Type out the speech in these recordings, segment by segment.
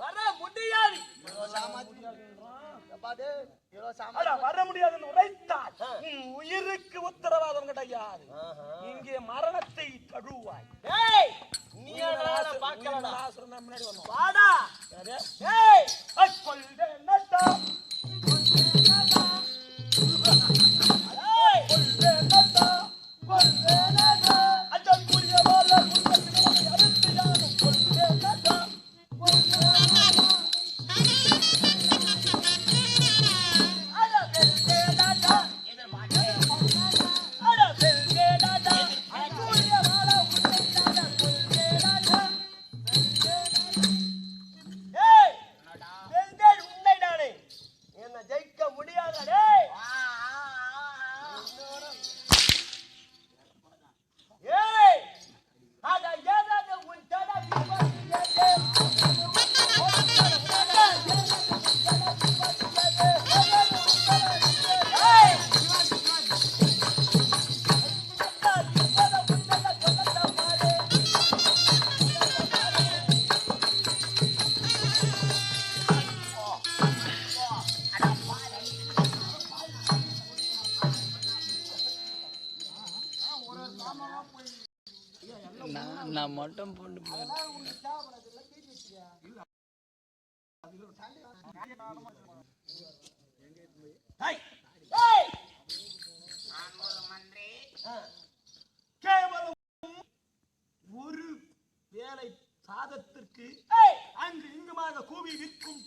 வர முடியாது. வர முடியாதுன்னு உரைத்தால் உயிருக்கு உத்தரவாதம் கிடையாது இங்கே மரணத்தை தழுவாய். நீ தான் முன்னாடி நான் மட்டும் போட்டு ஒரு வேலை சாதத்திற்கு அங்கு இங்குமாக கூவி விற்கும்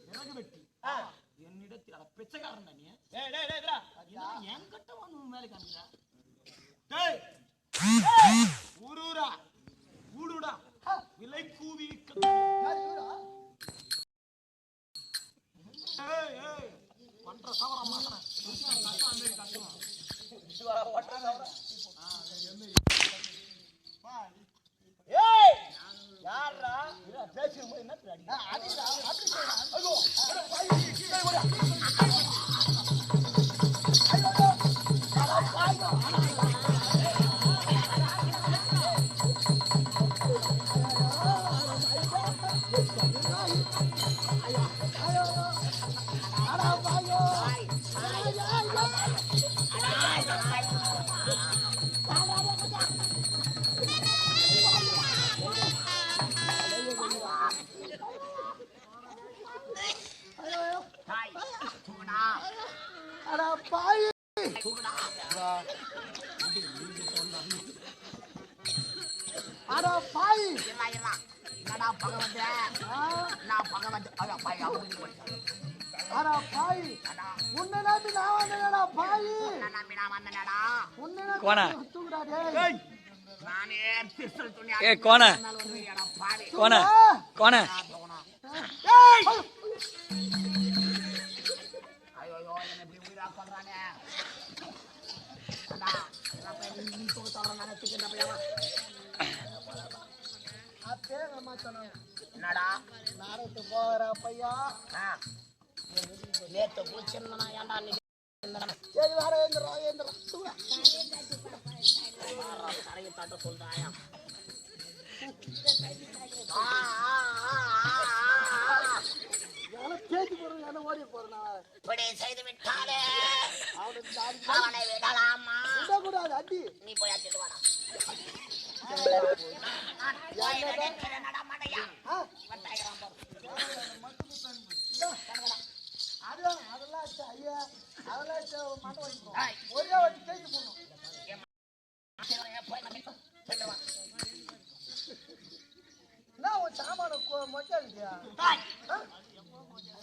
விறகு வெட்டி. என்னிடத்தில் அட பிச்சைக்காரன் நீ. டேய் டேய் டேய் டேய் இதெல்லாம் அட பாய் என்னடா பகவத? நான் பகவத்? அட பையா அட பாய் உன்னை நம்பி நான் வந்தேனடா பாய் நான் நம்பி நான் வந்தேனடா. உன்னை கோணா. டேய். நானே திருசல் துணி ஏ கோண. வந்துடா கோண. கோண. ஏய். ஐயோ ஐயோ என்ன இப்படி உயிரா கொள்றானே அடா நான் போய் நீ தூக்க சொல்றேன் நினைச்சுக்கிட்ட சொன்னாங்க என்னடா? நாரத்து பையா. குளிச்சிருந்தனா ஏன்டா நீ சரி வர ஏந்திரா ஏந்திரா. தரையை தட்ட சொல்றாயா? செய்து விட்டாலே அவனை விடலாமா? நீ போய் அடிச்சுட்டு வாடா. அடிக்கியா டேய்.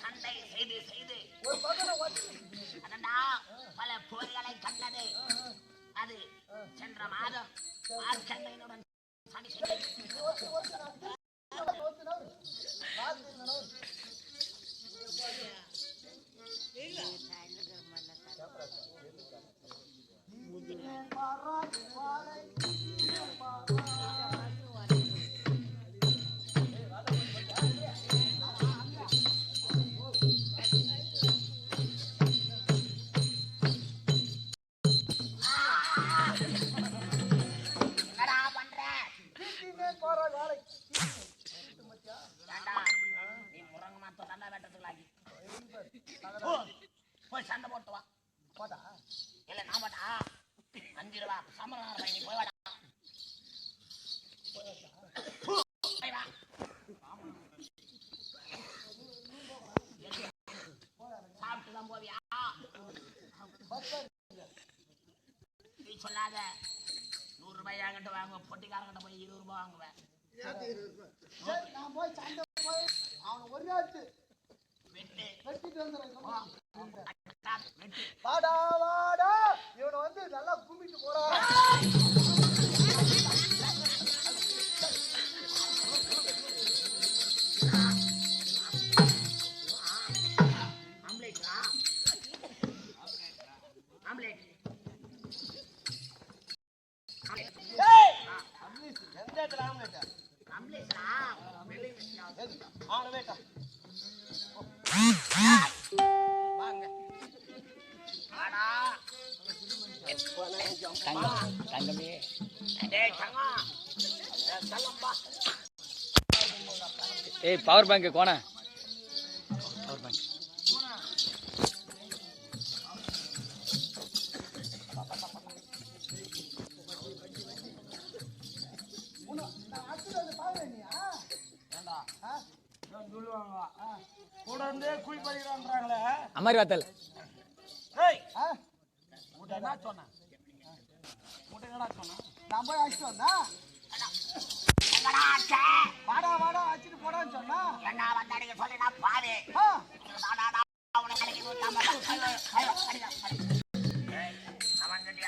சண்டை செய்து செய்து. ஒரு பக்கம் அதண்டா பல போர்களை கண்டது. அது சென்ற மாதம் மார்க்கண்டையனுடன் சண்டை செய்து போற வேலைக்கு நீ முரங்க மாத்த நல்லா வெட்டத்துக்குள்ளாக்கி. போய் சண்டை போட்டு வா. போதா இல்ல நான் பாட்டா? அஞ்சு ரூபா. சமரம் நீ போய் வாடா. போய் வா. சாப்பிட்டு தான் சொல்லாத. நூறு ரூபாய் போய் இருபது ரூபாய் வாங்குவேன் சரி, நான் போய் சண்டை போய் அவனை ஒரு வெட்டு. வெட்டிட்டு வந்துடுறேன் வாடா வாடா. இவனை வந்து நல்லா கும்பிட்டு ஏய்! எந்த இடத்துல ஆம்லேட்டா? தங்கம் தங்கமே ஏய் பவர் பேங்க் கோண. இருந்தே குழி பறிக்கிறான்றாங்களே அம்மாரி வாத்தல் ஏய் ஆ? உன்கிட்ட என்ன சொன்னேன்? உன்கிட்ட என்னடா சொன்னேன்? நான் போய் அடிச்சுட்டு வந்தா? வாடா வாடா அடிச்சுட்டு போடான்னு சொன்னா? என்ன வந்தாடிங்க சொல்லி நான் பாரு. ஆ, அவனை கிட்ட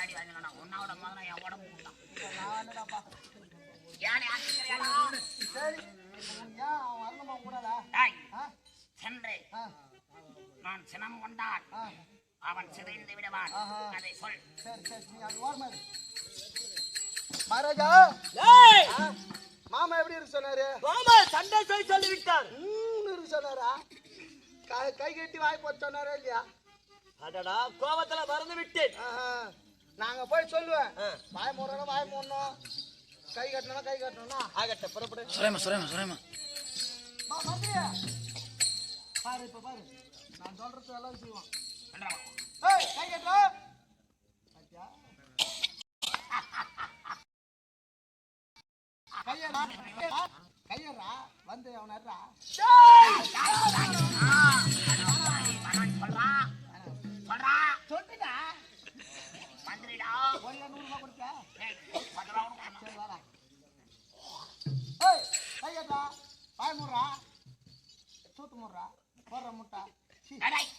அடி வாங்கினா உன்னோட முதல்ல என் உடம்பு என்னடாப்பா? ஏன் ஆச்சுக்கிறியாடா சரி அவன் வரணுமா கூடாதா? சென்று நான் சினம் கொண்டான். ஆ. அவன் சிதைந்து விடுவான். அதை சொல். மகாராஜா! ஏய்! ஆ, மாமா எப்படி இருக்கு சொன்னாரு? மாமா சண்டை சொல்லி சொல்லி விட்டார் ம்னு இருக்கு சொன்னாரா? கை கை கட்டி வாய் போட்டு சொன்னாரா இல்லையா? அடடா கோபத்துல மறந்து விட்டேன். நாங்க போய் சொல்லுவேன். வாய் மூடணும் வாய் மூடணும். கை கட்டணும் கை கட்டணும்னா. ஆகட்ட புறப்படு. சுரேமா சுரேமா சுரேமா. மா, மந்திரியா. பாரு இப்ப பாரு. நான் சொல்றது எல்லாம் செய்வான். ஏய் கை கட்டுறா. பாத்தியா? கையடா கையடா, வந்து அவனை அட்றா அவன் சொல்றா. சொல்றா சொல்லிட்டா? மந்திரிடா ஒரு நூறு ரூபாய் கொடுத்தா. சரி வாடா. ஏய் மூடுறா. சூத்து மூடுறா. போடுற முட்டை. சீ, டேய்,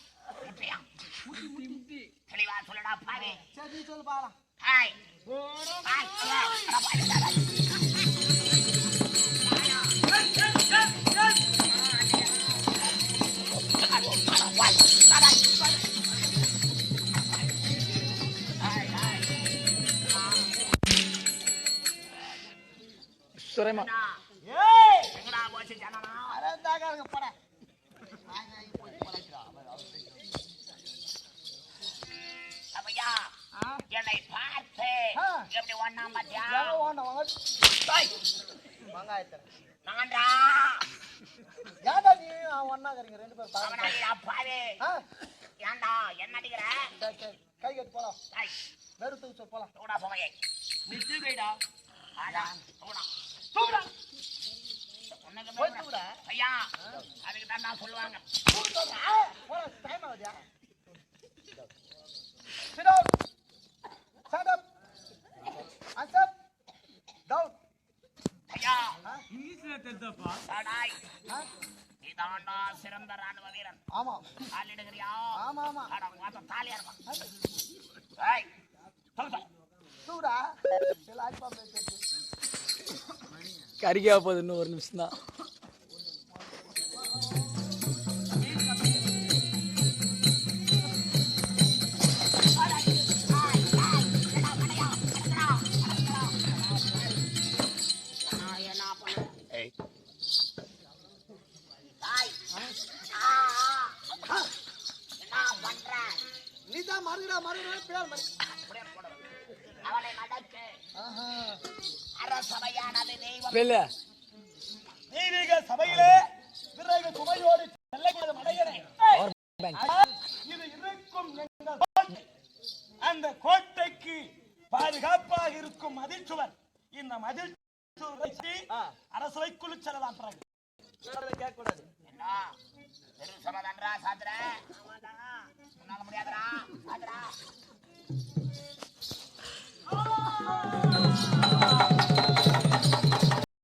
முட்டையா தெளிவா சொல்லுடா பாரு சரி சொல்லு ஹாய். டேய். சுரேமா. ஏய்! எங்கடா போச்சு ஜனனா? அரந்தாங்க போட. என்னை பார்த்து. எப்படி டேய், வெங்காயத்தில் நான்டா. ஏன்டா நீ அவன் ஒன்னாக்குறீங்க ரெண்டு பேரும் பாரு ஆ. ஏன்டா என்ன அடிக்கிற? கை கட்டி போலாம். வெறுத்து சொல் போலாம். தூடா சுமையை நீ தூக்கிடா ஆடா தூடா. தூக்குடா. ஐயா அதுக்கு தான் நான் சொல்லுவாங்க. டைம் ஆகுதியா. Stand up. Hands up. Down. ஐயா. ஆ? தாடாய். ஆ? இதாண்டா சிறந்த ராணுவ வீரன். ஆமா. காலிடுகிறியா? ஆமா ஆமா. அட மாத்த தாலியா இருப்பான். ஏய் தூக்கு தூடா சில ஆய்ப்பா பேசிட்டு. கறிக்கா போகுது இன்னும் ஒரு நிமிஷம் தான் பேர் மறு நடக்கு அரசபையானது தெய்வம். தெய்வீக சபையிலே பிறகு சுமையோடு மடையனே. இது இருக்கும் எங்கள். அந்த கோட்டைக்கு பாதுகாப்பா பெரிதாக இருக்கும் மதில் சுவர். இந்த மதில் ஆ. அரசவைக்குள் செல்லலாம் பிறகு. கேட்க கூடாது என்ன? பெரும் சமாதானடா சாத்திர என்னால முடியாதுடா. அதுடா